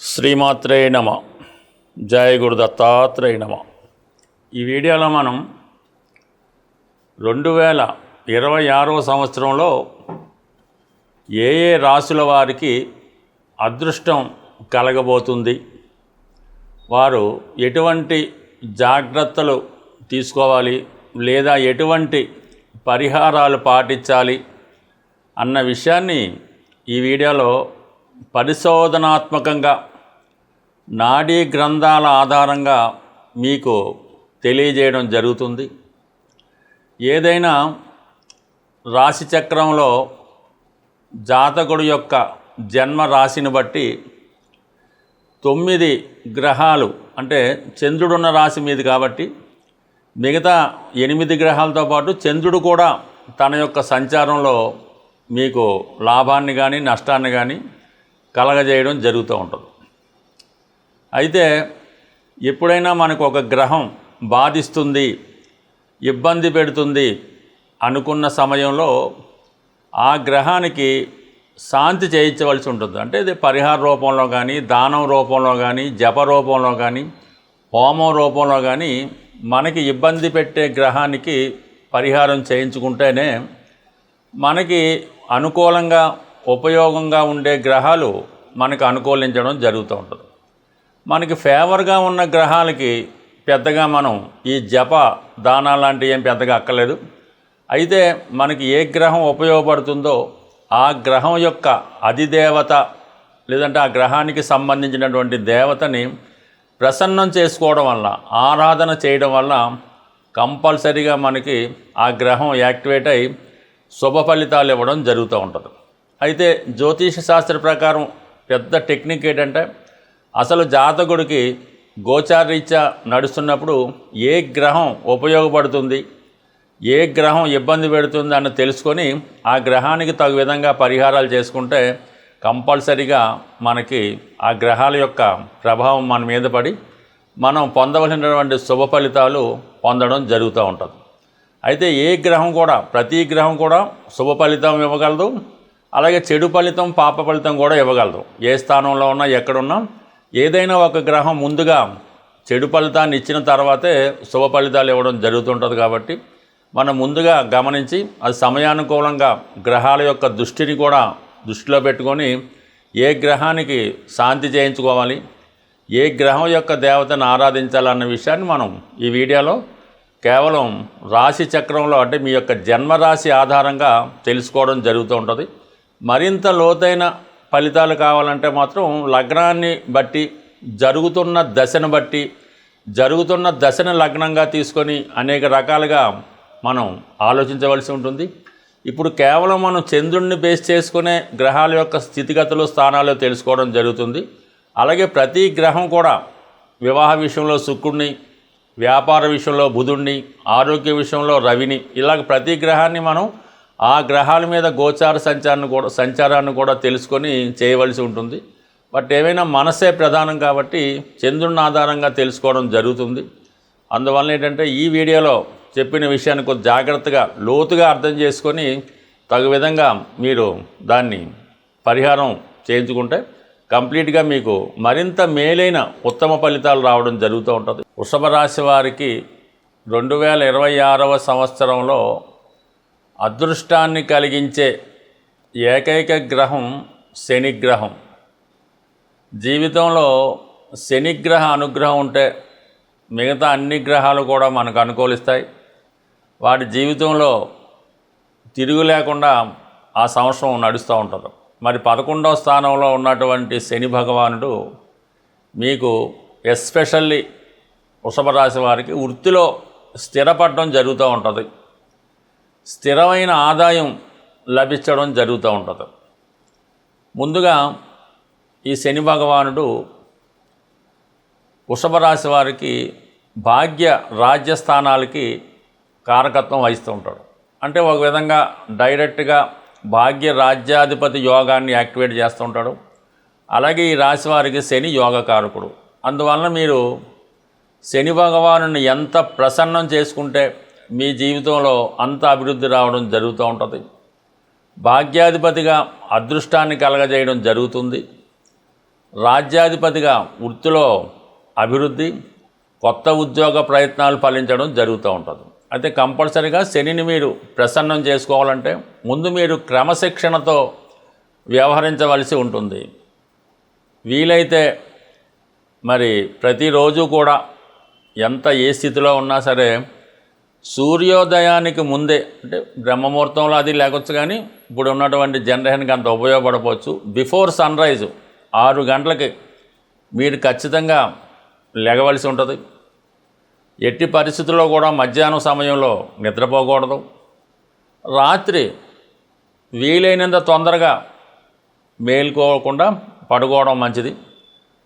శ్రీమాత్రే నమ. జయ గురు దత్తాత్రేయ నమ. ఈ వీడియోలో మనం రెండు వేల ఇరవై ఆరవ సంవత్సరంలో ఏ ఏ రాసుల వారికి అదృష్టం కలగబోతుంది వారు ఎటువంటి జాగ్రత్తలు తీసుకోవాలి లేదా ఎటువంటి పరిహారాలు పాటించాలి అన్న విషయాన్ని ఈ వీడియోలో పరిశోధనాత్మకంగా నాడీ గ్రంథాల ఆధారంగా మీకు తెలియజేయడం జరుగుతుంది. ఏదైనా రాశిచక్రంలో జాతకుడు యొక్క జన్మ రాశిని బట్టి తొమ్మిది గ్రహాలు అంటే చంద్రుడున్న రాశి మీది కాబట్టి మిగతా ఎనిమిది గ్రహాలతో పాటు చంద్రుడు కూడా తన యొక్క సంచారంలో మీకు లాభాన్ని కానీ నష్టాన్ని కానీ కలగజేయడం జరుగుతూ ఉంటుంది. అయితే ఎప్పుడైనా మనకు ఒక గ్రహం బాధిస్తుంది ఇబ్బంది పెడుతుంది అనుకున్న సమయంలో ఆ గ్రహానికి శాంతి చేయించవలసి ఉంటుంది. అంటే ఇది పరిహార రూపంలో కానీ దానం రూపంలో కానీ జప రూపంలో కానీ హోమం రూపంలో కానీ మనకి ఇబ్బంది పెట్టే గ్రహానికి పరిహారం చేయించుకుంటేనే మనకి అనుకూలంగా ఉపయోగంగా ఉండే గ్రహాలు మనకు అనుకూలించడం జరుగుతూ ఉంటుంది. మనకి ఫేవర్గా ఉన్న గ్రహాలకి పెద్దగా మనం ఈ జప దానా లాంటివి ఏం పెద్దగా అక్కలేదు అయితే మనకి ఏ గ్రహం ఉపయోగపడుతుందో ఆ గ్రహం యొక్క అధిదేవత లేదంటే ఆ గ్రహానికి సంబంధించినటువంటి దేవతని ప్రసన్నం చేసుకోవడం వల్ల ఆరాధన చేయడం వల్ల కంపల్సరీగా మనకి ఆ గ్రహం యాక్టివేట్ అయి శుభ ఫలితాలు ఇవ్వడం జరుగుతూ ఉంటుంది. అయితే జ్యోతిష శాస్త్ర ప్రకారం పెద్ద టెక్నిక్ ఏంటంటే అసలు జాతకుడికి గోచారీత్యా నడుస్తున్నప్పుడు ఏ గ్రహం ఉపయోగపడుతుంది ఏ గ్రహం ఇబ్బంది పెడుతుంది అని తెలుసుకొని ఆ గ్రహానికి తగు విధంగా పరిహారాలు చేసుకుంటే కంపల్సరిగా మనకి ఆ గ్రహాల యొక్క ప్రభావం మన మీద పడి మనం పొందవలసినటువంటి శుభ ఫలితాలు పొందడం జరుగుతూ ఉంటుంది. అయితే ఏ గ్రహం కూడా ప్రతి గ్రహం కూడా శుభ ఫలితం ఇవ్వగలదు అలాగే చెడు ఫలితం పాప ఫలితం కూడా ఇవ్వగలదు ఏ స్థానంలో ఉన్నా ఎక్కడున్నా ఏదైనా ఒక గ్రహం ముందుగా చెడు ఫలితాన్ని ఇచ్చిన తర్వాతే శుభ ఫలితాలు ఇవ్వడం జరుగుతుంటుంది కాబట్టి మనం ముందుగా గమనించి అది సమయానుకూలంగా గ్రహాల యొక్క దృష్టిని కూడా దృష్టిలో పెట్టుకొని ఏ గ్రహానికి శాంతి చేయించుకోవాలి ఏ గ్రహం యొక్క దేవతను ఆరాధించాలన్న విషయాన్ని మనం ఈ వీడియోలో కేవలం రాశి చక్రంలో అంటే మీ యొక్క జన్మరాశి ఆధారంగా తెలుసుకోవడం జరుగుతూ ఉంటుంది. మరింత లోతైన ఫలితాలు కావాలంటే మాత్రం లగ్నాన్ని బట్టి జరుగుతున్న దశను బట్టి జరుగుతున్న దశను లగ్నంగా తీసుకొని అనేక రకాలుగా మనం ఆలోచించవలసి ఉంటుంది. ఇప్పుడు కేవలం మనం చంద్రుడిని బేస్ చేసుకునే గ్రహాల యొక్క స్థితిగతులు స్థానాలు తెలుసుకోవడం జరుగుతుంది. అలాగే ప్రతి గ్రహం కూడా వివాహ విషయంలో శుక్రుడిని వ్యాపార విషయంలో బుధుడిని ఆరోగ్య విషయంలో రవిని ఇలాగ ప్రతి గ్రహాన్ని మనం ఆ గ్రహాల మీద గోచార సంచారాన్ని కూడా సంచారాన్ని కూడా తెలుసుకొని చేయవలసి ఉంటుంది. బట్ ఏమైనా మనసే ప్రధానం కాబట్టి చంద్రుని ఆధారంగా తెలుసుకోవడం జరుగుతుంది. అందువల్ల ఏంటంటే ఈ వీడియోలో చెప్పిన విషయాన్ని కొంచెం జాగ్రత్తగా లోతుగా అర్థం చేసుకొని తగు విధంగా మీరు దాన్ని పరిహారం చేయించుకుంటే కంప్లీట్గా మీకు మరింత మేలైన ఉత్తమ ఫలితాలు రావడం జరుగుతూ ఉంటుంది. వృషభ రాశి వారికి రెండు వేల ఇరవై ఆరవ సంవత్సరంలో అదృష్టాన్ని కలిగించే ఏకైక గ్రహం శనిగ్రహం. జీవితంలో శనిగ్రహ అనుగ్రహం ఉంటే మిగతా అన్ని గ్రహాలు కూడా మనకు అనుకూలిస్తాయి. వాటి జీవితంలో తిరుగు లేకుండా ఆ సంవత్సరం నడుస్తూ ఉంటుంది. మరి పదకొండవ స్థానంలో ఉన్నటువంటి శని భగవానుడు మీకు ఎస్పెషల్లీ వృషభ రాశి వారికి వృత్తిలో స్థిరపడడం జరుగుతూ ఉంటుంది. స్థిరమైన ఆదాయం లభించడం జరుగుతూ ఉంటుంది. ముందుగా ఈ శని భగవానుడు వృషభ రాశి వారికి భాగ్య రాజ్యస్థానాలకి కారకత్వం వహిస్తూ ఉంటాడు. అంటే ఒక విధంగా డైరెక్ట్గా భాగ్య రాజ్యాధిపతి యోగాన్ని యాక్టివేట్ చేస్తూ ఉంటాడు. అలాగే ఈ రాశి వారికి శని యోగకారకుడు. అందువలన మీరు శని భగవాను ఎంత ప్రసన్నం చేసుకుంటే మీ జీవితంలో అంత అభివృద్ధి రావడం జరుగుతూ ఉంటుంది. భాగ్యాధిపతిగా అదృష్టాన్ని కలగజేయడం జరుగుతుంది. రాజ్యాధిపతిగా వృత్తిలో అభివృద్ధి కొత్త ఉద్యోగ ప్రయత్నాలు ఫలించడం జరుగుతూ ఉంటుంది. అయితే కంపల్సరీగా శనిని మీరు ప్రసన్నం చేసుకోవాలంటే ముందు మీరు క్రమశిక్షణతో వ్యవహరించవలసి ఉంటుంది. వీలైతే మరి ప్రతిరోజు కూడా ఎంత ఏ స్థితిలో ఉన్నా సరే సూర్యోదయానికి ముందే అంటే బ్రహ్మముహూర్తంలో అది లేకొచ్చు కానీ ఇప్పుడు ఉన్నటువంటి జనరేషన్కి అంత ఉపయోగపడవచ్చు బిఫోర్ సన్ రైజ్ ఆరు గంటలకి మీరు ఖచ్చితంగా లెగవలసి ఉంటుంది. ఎట్టి పరిస్థితుల్లో కూడా మధ్యాహ్నం సమయంలో నిద్రపోకూడదు. రాత్రి వీలైనంత తొందరగా మేల్కోకుండా పడుకోవడం మంచిది.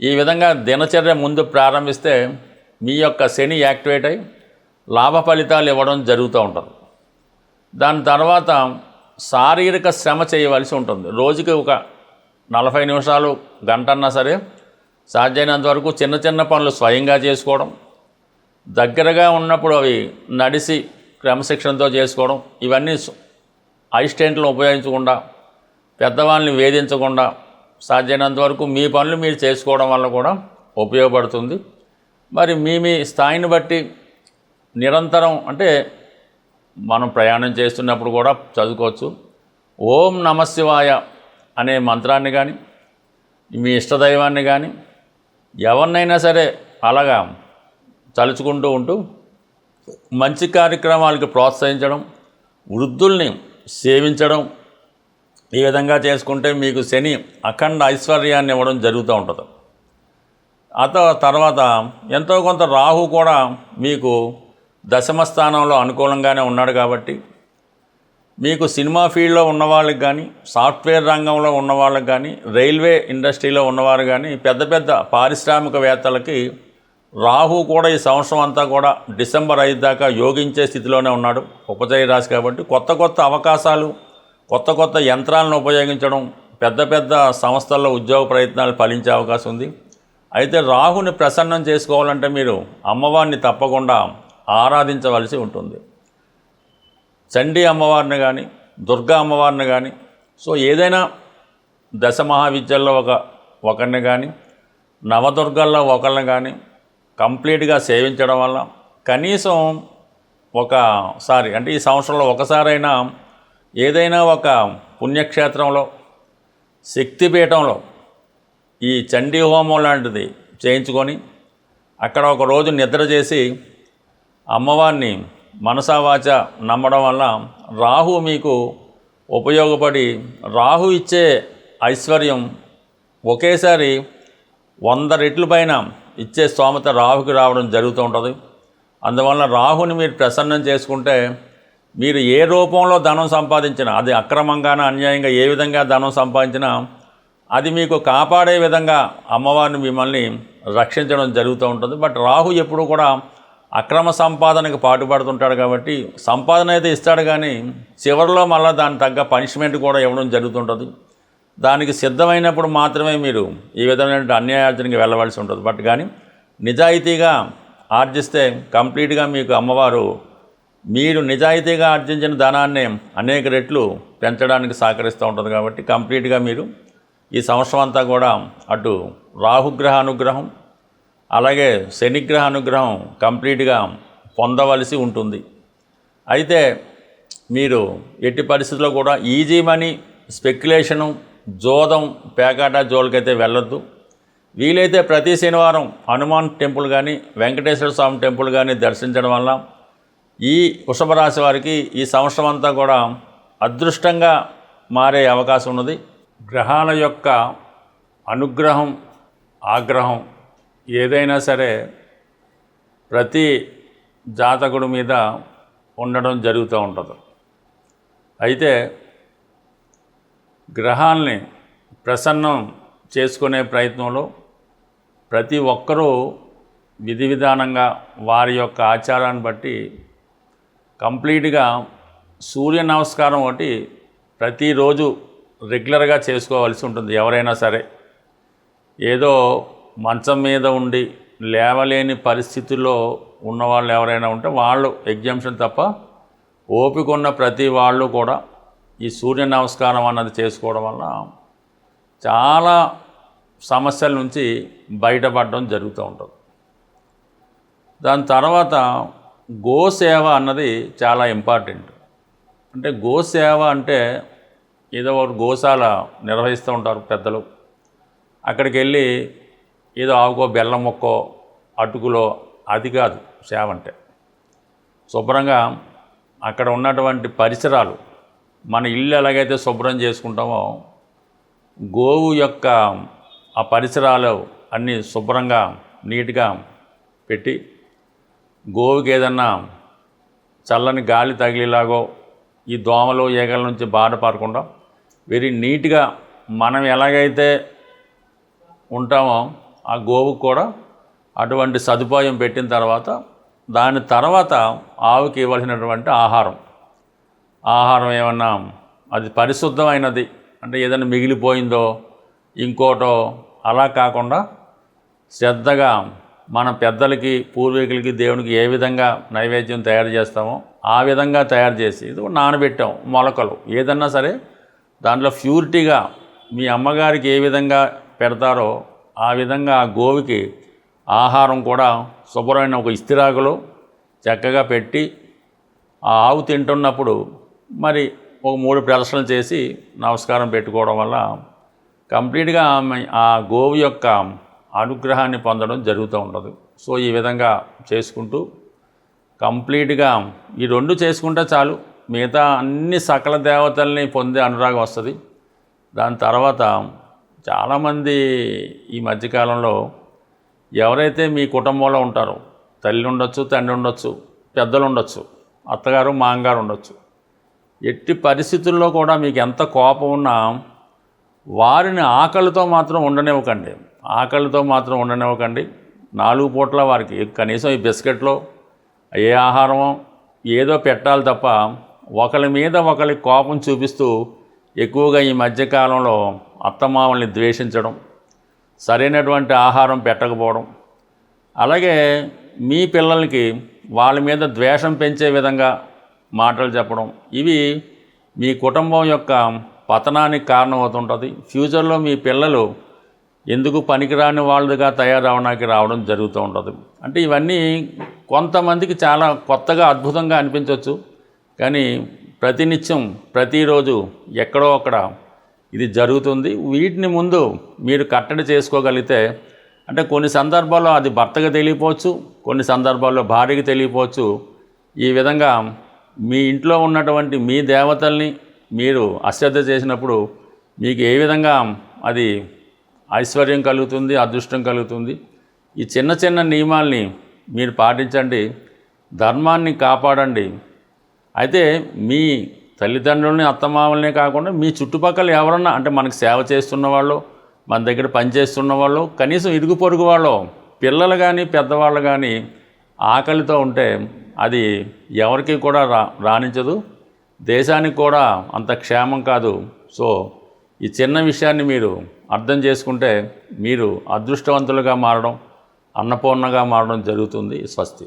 ఈ విధంగా దినచర్య ముందు ప్రారంభిస్తే మీ యొక్క శని యాక్టివేట్ అయి లాభ ఫలితాలు ఇవ్వడం జరుగుతూ ఉంటుంది. దాని తర్వాత శారీరక శ్రమ చేయవలసి ఉంటుంది. రోజుకి ఒక నలభై నిమిషాలు గంటన్నా సరే సాధ్యమైనంత వరకు చిన్న చిన్న పనులు స్వయంగా చేసుకోవడం దగ్గరగా ఉన్నప్పుడు అవి నడిసి క్రమశిక్షణతో చేసుకోవడం ఇవన్నీ అసిస్టెంట్లను ఉపయోగించకుండా పెద్దవాళ్ళని వేధించకుండా సాధ్యమైనంత వరకు మీ పనులు మీరు చేసుకోవడం వల్ల కూడా ఉపయోగపడుతుంది. మరి మీ మీ స్థాయిని బట్టి నిరంతరం అంటే మనం ప్రయాణం చేస్తున్నప్పుడు కూడా చదువుకోవచ్చు. ఓం నమశివాయ అనే మంత్రాన్ని కానీ మీ ఇష్టదైవాన్ని కానీ ఎవరినైనా సరే అలాగా తలుచుకుంటూ ఉంటూ మంచి కార్యక్రమాలకి ప్రోత్సహించడం వృద్ధుల్ని సేవించడం ఈ విధంగా చేసుకుంటే మీకు శని అఖండ ఐశ్వర్యాన్ని ఇవ్వడం జరుగుతూ ఉంటుంది. ఆ తర్వాత ఎంతో కొంత రాహు కూడా మీకు దశమ స్థానంలో అనుకూలంగానే ఉన్నాడు కాబట్టి మీకు సినిమా ఫీల్డ్లో ఉన్న వాళ్ళకి కానీ సాఫ్ట్వేర్ రంగంలో ఉన్న వాళ్ళకి కానీ రైల్వే ఇండస్ట్రీలో ఉన్నవారు కానీ పెద్ద పెద్ద పారిశ్రామికవేత్తలకి రాహు కూడా ఈ సంవత్సరం అంతా కూడా డిసెంబర్ ఐదు దాకా యోగించే స్థితిలోనే ఉన్నాడు. ఉపచయ రాశి కాబట్టి కొత్త కొత్త అవకాశాలు కొత్త కొత్త యంత్రాలను ఉపయోగించడం పెద్ద పెద్ద సంస్థల్లో ఉద్యోగ ప్రయత్నాలు ఫలించే అవకాశం ఉంది. అయితే రాహుని ప్రసన్నం చేసుకోవాలంటే మీరు అమ్మవారిని తప్పకుండా ఆరాధించవలసి ఉంటుంది. చండీ అమ్మవారిని కానీ దుర్గా అమ్మవారిని కానీ సో ఏదైనా దశ మహావిద్యల్లో ఒక ఒకరిని కానీ నవదుర్గల్లో ఒకరిని కానీ కంప్లీట్గా సేవించడం వల్ల కనీసం ఒకసారి అంటే ఈ సంవత్సరంలో ఒకసారైనా ఏదైనా ఒక పుణ్యక్షేత్రంలో శక్తిపీఠంలో ఈ చండీ హోమం లాంటిది చేయించుకొని అక్కడ ఒక రోజు నిద్ర చేసి అమ్మవారిని మనసావాచ నమ్మడం వల్ల రాహు మీకు ఉపయోగపడి రాహు ఇచ్చే ఐశ్వర్యం ఒకేసారి వంద రెట్లు పైన ఇచ్చే స్తోమత రాహుకి రావడం జరుగుతూ ఉంటుంది. అందువల్ల రాహుని మీరు ప్రసన్నం చేసుకుంటే మీరు ఏ రూపంలో ధనం సంపాదించినా అది అక్రమంగాన అన్యాయంగా ఏ విధంగా ధనం సంపాదించినా అది మీకు కాపాడే విధంగా అమ్మవారిని మిమ్మల్ని రక్షించడం జరుగుతూ ఉంటుంది. బట్ రాహు ఎప్పుడు కూడా అక్రమ సంపాదనకు పాటుపడుతుంటాడు కాబట్టి సంపాదన అయితే ఇస్తాడు కానీ చివరిలో మళ్ళీ దాని తగ్గ పనిష్మెంట్ కూడా ఇవ్వడం జరుగుతుంటుంది. దానికి సిద్ధమైనప్పుడు మాత్రమే మీరు ఈ విధమైన అన్యాయార్జనకి వెళ్ళవలసి ఉంటుంది. బట్ కానీ నిజాయితీగా ఆర్జిస్తే కంప్లీట్గా మీకు అమ్మవారు మీరు నిజాయితీగా ఆర్జించిన ధనాన్ని అనేక రెట్లు పెంచడానికి సహకరిస్తూ ఉంటుంది కాబట్టి కంప్లీట్గా మీరు ఈ సంవత్సరం అంతా కూడా అటు రాహుగ్రహ అనుగ్రహం అలాగే శనిగ్రహ అనుగ్రహం కంప్లీట్గా పొందవలసి ఉంటుంది. అయితే మీరు ఎట్టి పరిస్థితుల్లో కూడా ఈజీ మనీ స్పెక్యులేషను జోదం పేకాట జోలికైతే వెళ్ళొద్దు. వీలైతే ప్రతి శనివారం హనుమాన్ టెంపుల్ కానీ వెంకటేశ్వర స్వామి టెంపుల్ కానీ దర్శించడం వల్ల ఈ వృషభ రాశి వారికి ఈ సంవత్సరం అంతా కూడా అదృష్టంగా మారే అవకాశం ఉన్నది. గ్రహాల యొక్క అనుగ్రహం ఆగ్రహం ఏదైనా సరే ప్రతి జాతకుడి మీద ఉండడం జరుగుతూ ఉంటుంది. అయితే గ్రహాల్ని ప్రసన్నం చేసుకునే ప్రయత్నంలో ప్రతి ఒక్కరూ విధి విధానంగా వారి యొక్క ఆచారాన్ని బట్టి కంప్లీట్గా సూర్య నమస్కారం ఒకటి ప్రతిరోజు రెగ్యులర్గా చేసుకోవాల్సి ఉంటుంది ఎవరైనా సరే. ఏదో మంచం మీద ఉండి లేవలేని పరిస్థితుల్లో ఉన్నవాళ్ళు ఎవరైనా ఉంటే వాళ్ళు ఎగ్జామ్షన్ తప్ప ఓపిక ఉన్న ప్రతి వాళ్ళు కూడా ఈ సూర్య నమస్కారం అన్నది చేసుకోవడం వల్ల చాలా సమస్యల నుంచి బయటపడడం జరుగుతూ ఉంటుంది. దాని తర్వాత గోసేవ అన్నది చాలా ఇంపార్టెంట్. అంటే గోసేవ అంటే ఏదో ఒక గోశాల నిర్వహిస్తూ ఉంటారు పెద్దలు. అక్కడికి వెళ్ళి ఏదో ఆవుకో బెల్లం మొక్కో అటుకులో అది కాదు సేవ అంటే శుభ్రంగా అక్కడ ఉన్నటువంటి పరిసరాలు మన ఇల్లు ఎలాగైతే శుభ్రం చేసుకుంటామో గోవు యొక్క ఆ పరిసరాలు అన్నీ శుభ్రంగా నీట్గా పెట్టి గోవుకి ఏదన్నా చల్లని గాలి తగిలేలాగో ఈ దోమలు ఈగల నుంచి బాధపడకుండా వెరీ నీట్గా మనం ఎలాగైతే ఉంటామో ఆ గోవుకు కూడా అటువంటి సదుపాయం పెట్టిన తర్వాత దాని తర్వాత ఆవుకి ఇవ్వాల్సినటువంటి ఆహారం. ఆహారం ఏమన్నా అది పరిశుద్ధమైనది అంటే ఏదైనా మిగిలిపోయిందో ఇంకోటో అలా కాకుండా శ్రద్ధగా మన పెద్దలకి పూర్వీకులకి దేవునికి ఏ విధంగా నైవేద్యం తయారు చేస్తామో ఆ విధంగా తయారు చేసి ఇది నానబెట్టాం మొలకలు. ఏదన్నా సరే దాంట్లో ప్యూరిటీగా మీ అమ్మగారికి ఏ విధంగా పెడతారో ఆ విధంగా ఆ గోవికి ఆహారం కూడా శుభ్రమైన ఒక ఇస్తిరాకులో చక్కగా పెట్టి ఆ ఆవు తింటున్నప్పుడు మరి ఒక మూడు ప్రదర్శనలు చేసి నమస్కారం పెట్టుకోవడం వల్ల కంప్లీట్గా ఆమె ఆ గోవు యొక్క అనుగ్రహాన్ని పొందడం జరుగుతూ ఉంటుంది సో ఈ విధంగా చేసుకుంటూ కంప్లీట్గా ఈ రెండు చేసుకుంటే చాలు. మిగతా అన్ని సకల దేవతల్ని పొందే అనురాగం వస్తుంది. దాని తర్వాత చాలామంది ఈ మధ్యకాలంలో ఎవరైతే మీ కుటుంబంలో ఉంటారో తల్లి ఉండొచ్చు తండ్రి ఉండొచ్చు పెద్దలు ఉండొచ్చు అత్తగారు మాంగారు ఉండొచ్చు ఎట్టి పరిస్థితుల్లో కూడా మీకు ఎంత కోపం ఉన్నా వారిని ఆకలితో మాత్రం ఉండనివ్వకండి. ఆకలితో మాత్రం ఉండనివ్వకండి. నాలుగు పూట్ల వారికి కనీసం ఈ బిస్కెట్లో ఏ ఆహారమో ఏదో పెట్టాలి తప్ప ఒకరి మీద ఒకరి కోపం చూపిస్తూ ఎక్కువగా ఈ మధ్యకాలంలో అత్తమామల్ని ద్వేషించడం సరైనటువంటి ఆహారం పెట్టకపోవడం అలాగే మీ పిల్లలకి వాళ్ళ మీద ద్వేషం పెంచే విధంగా మాటలు చెప్పడం ఇవి మీ కుటుంబం యొక్క పతనానికి కారణమవుతుంటుంది. ఫ్యూచర్లో మీ పిల్లలు ఎందుకు పనికిరాని వాళ్ళుగా తయారవడానికి రావడం జరుగుతూ ఉంటుంది అంటే ఇవన్నీ కొంతమందికి చాలా కొత్తగా అద్భుతంగా అనిపించవచ్చు కానీ ప్రతినిత్యం ప్రతిరోజు ఎక్కడో అక్కడ ఇది జరుగుతుంది. వీటిని ముందు మీరు కట్టడి చేసుకోగలిగితే అంటే కొన్ని సందర్భాల్లో అది భర్తగా తెలియపోవచ్చు కొన్ని సందర్భాల్లో భార్యకి తెలియపోవచ్చు. ఈ విధంగా మీ ఇంట్లో ఉన్నటువంటి మీ దేవతల్ని మీరు అశ్రద్ధ చేసినప్పుడు మీకు ఏ విధంగా అది ఐశ్వర్యం కలుగుతుంది అదృష్టం కలుగుతుంది? ఈ చిన్న చిన్న నియమాల్ని మీరు పాటించండి. ధర్మాన్ని కాపాడండి. అయితే మీ తల్లిదండ్రులని అత్తమామలనే కాకుండా మీ చుట్టుపక్కల ఎవరన్నా అంటే మనకు సేవ చేస్తున్న వాళ్ళు మన దగ్గర పనిచేస్తున్న వాళ్ళు కనీసం ఇరుగు పొరుగు వాళ్ళు పిల్లలు కానీ పెద్దవాళ్ళు కానీ ఆకలితో ఉంటే అది ఎవరికి కూడా రా రాణించదు. దేశానికి కూడా అంత క్షేమం కాదు. సో ఈ చిన్న విషయాన్ని మీరు అర్థం చేసుకుంటే మీరు అదృష్టవంతులుగా మారడం అన్నపూర్ణగా మారడం జరుగుతుంది. స్వస్తి.